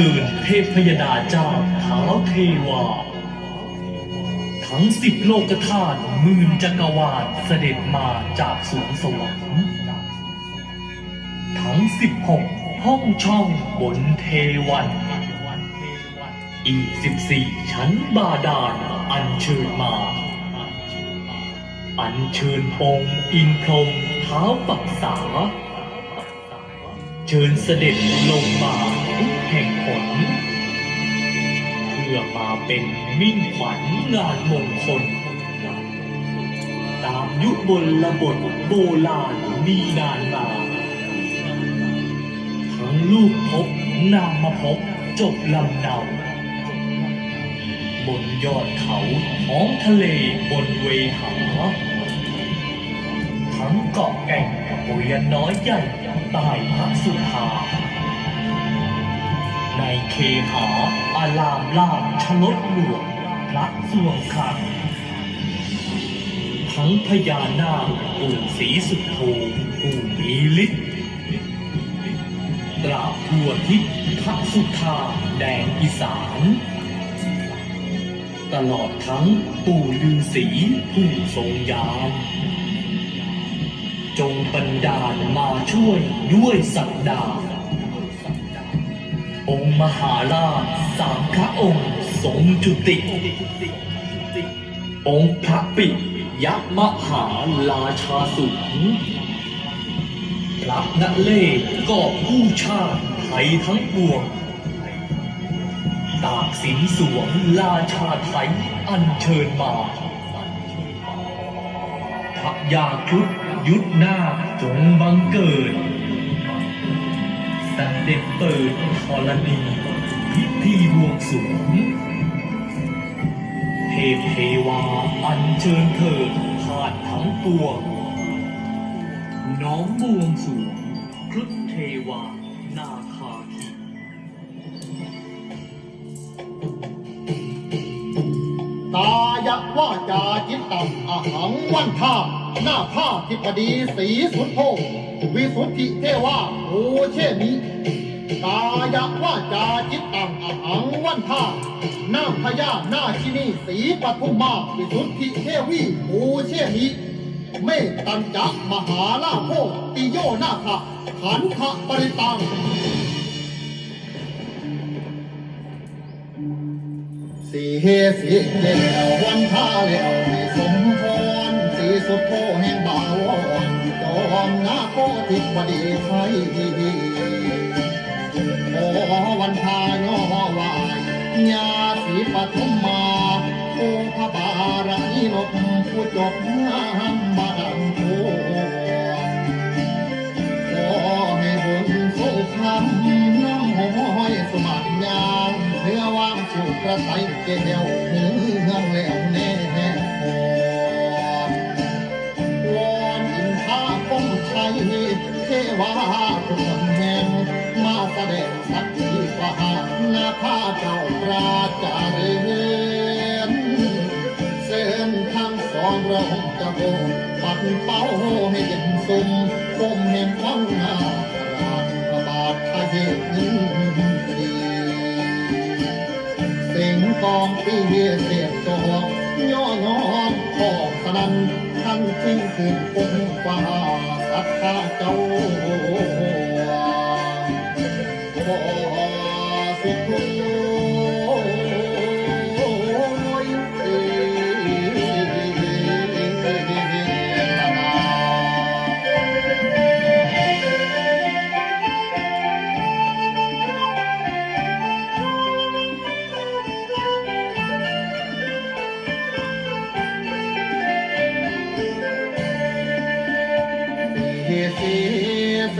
เชิญเทพยดาเจ้าเท้าเทวา ทั้งสิบโลกธาตุหมื่นจักรวาลเสด็จมาจากสวงสวรรค์ทั้งสิบหกห้องช่องบนเทวัน อีกสิบสี่ชั้นบาดาลอัญเชิญมาอัญเชิญองค์อินพรหมเท้าปักษา เชิญเสด็จลงมา ทุกแห่งหนเพื่อมาเป็นมิ่งขวัญงานมงคล ตามยุบลระบทโบราณมีนานมาทั้งลูกพบนามมาพบจบลำเนาบนยอดเขาท้องทะเลบนเวหา ทั้งเกาะแก่งปุยน้อยใหญ่ใต้พระสุธา เคหาอารามลามชลดหลวงพระสวงคังทั้งพญานาคปู่ศรีสุโธปู่มีฤทธิ์ตราบทั่วทิศพระสุธาแดนอีสาน ตลอดทั้งปู่ฤาษีผู้ทรงยานจงบันดาลมาช่วยด้วยสัปดาห์ องค์มหาราชสามพระองค์ทรงจุติ องค์พระปิยักษ์มหาราชาสูงพระนเลศกอบกู้ชาติไทยทั้งปวงตากสินสวงราชาไทยอัญเชิญมาพระยาครุฑยุทธนาจงบังเกิด สันเด็จเปิดธรณีพิธีบวงสรวงเทพเทวาอัญเชิญเถิดผ่านทั้งปวน้อมบวงสรวงครุฑเทวานาคาคีกายว่าจาจิตตังอหังวันท่าหน้าผ้าทิพดีสีสุดโพ วิสุทธิเทวาโอเชมิกายว่าจาจิตตังอหังวันท่าหน้าพญาหน้าชินีสีปทุมมาวิสุทธิเทวีโอเชมิเมตตัญจะมหาลาโภติโยนาคขันธปริตัง สีเฮสีเดียววันท่าเลี้ยวสีสมพรสีสุดโพแห่งบ่าว อนจอมนาโคทิบดีไทยขอวันทายอวายญาสีปฐุมมาโอพระบารมีนกผู้จบงามบาดังโพขอให้บุญสุขคำน้ำห้อยสมัครยางเนื้อว่างชูกระใสเกลียวเนื้อแล้วแน่ ว่าทุกคนแห่งมาแสดงสักทีว่าหน้าผาเจ้าปราจาเรือนเส้นทางสองเราจะโบปัดเป้าให้เย็นสุ่มกลมเห็นฟังหน้าลานพระบาทไทยยินดีสิงกองปีเสียบตัวย่อยอนขอบสนันท่านทิ้งขึ้นปุ่มฟ้าสัทธาเจ้า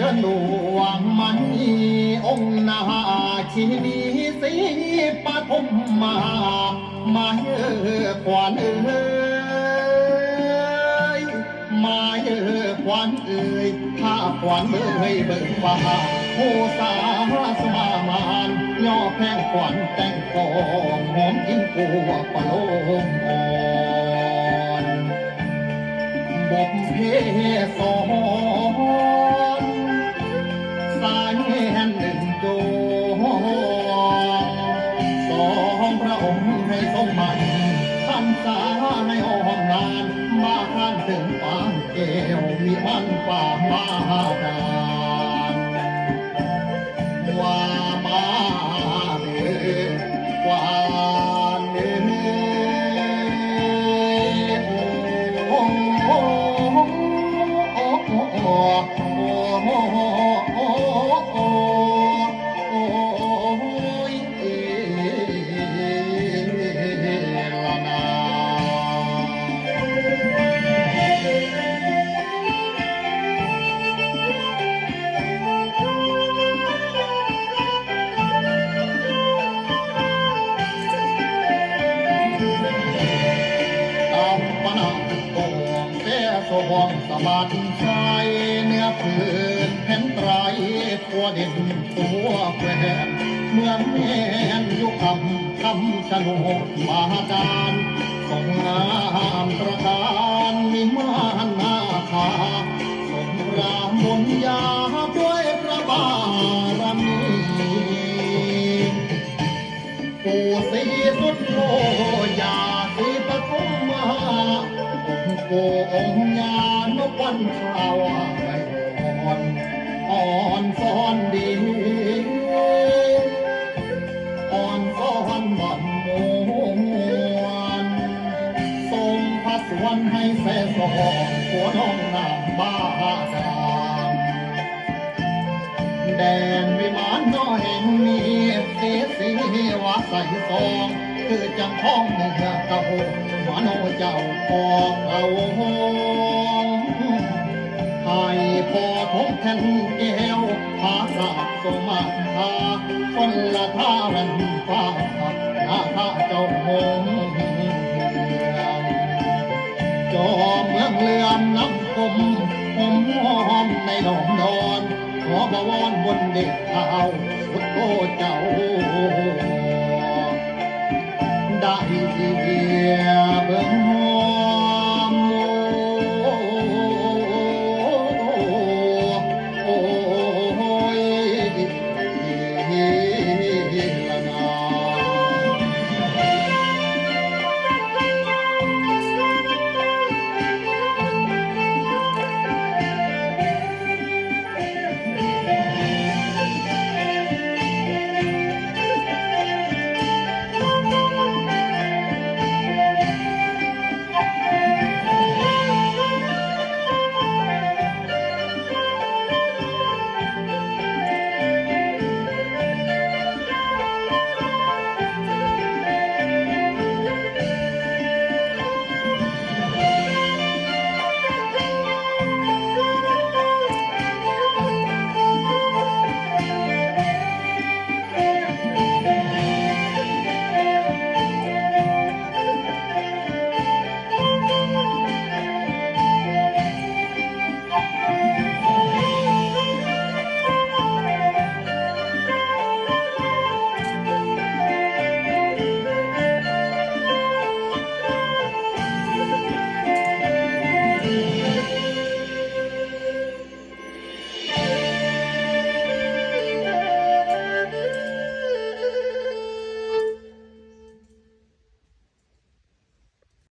เสนวงมันองค์นาชีนีสีปฐมมามาเออขวานเอ้ยมาเออขวานเอ้ยถ้าขวานเอ้ยเบิกฟ้าโหสาสมามานย่อแพงขวานแต่งกองหอมกินกัวปะโลมอ่อนบกเพสอน สะบัดชายเนื้อพื้นแผ่นไตรตัวเด่นตัวแกวนเมืองแม่นยุคคำคำชะโนดมาดานสงงามประการมีมานนาคาสงรามบนยาด้วยพระบารมีปู่ศรีสุดโลยาศรีปทุมมา องค์ปู่องค์ญานวันชาวไร่อ่อนอ่อนซ้อนดีอ่อนซ้อนบ่อนมวนทรงพระสวนให้แซ่สองหัวน้องนางบ้าดาแดนวิมานน้อยแห่งนี้สีสีวาใส่ซองคือจังท้องเนื้อกระโห นเจ้าพองเอาให้พอทงแทนแก้วภาษาสมาธาคนละท่าแว่นฟ้าหน้าท่าเจ้าหงเมืองจอเมืองเลื่อมน้ำคมหอมหอมในดอกนอนขอบวรบนเด็กเท้าสุดโตเจ้าได้ดี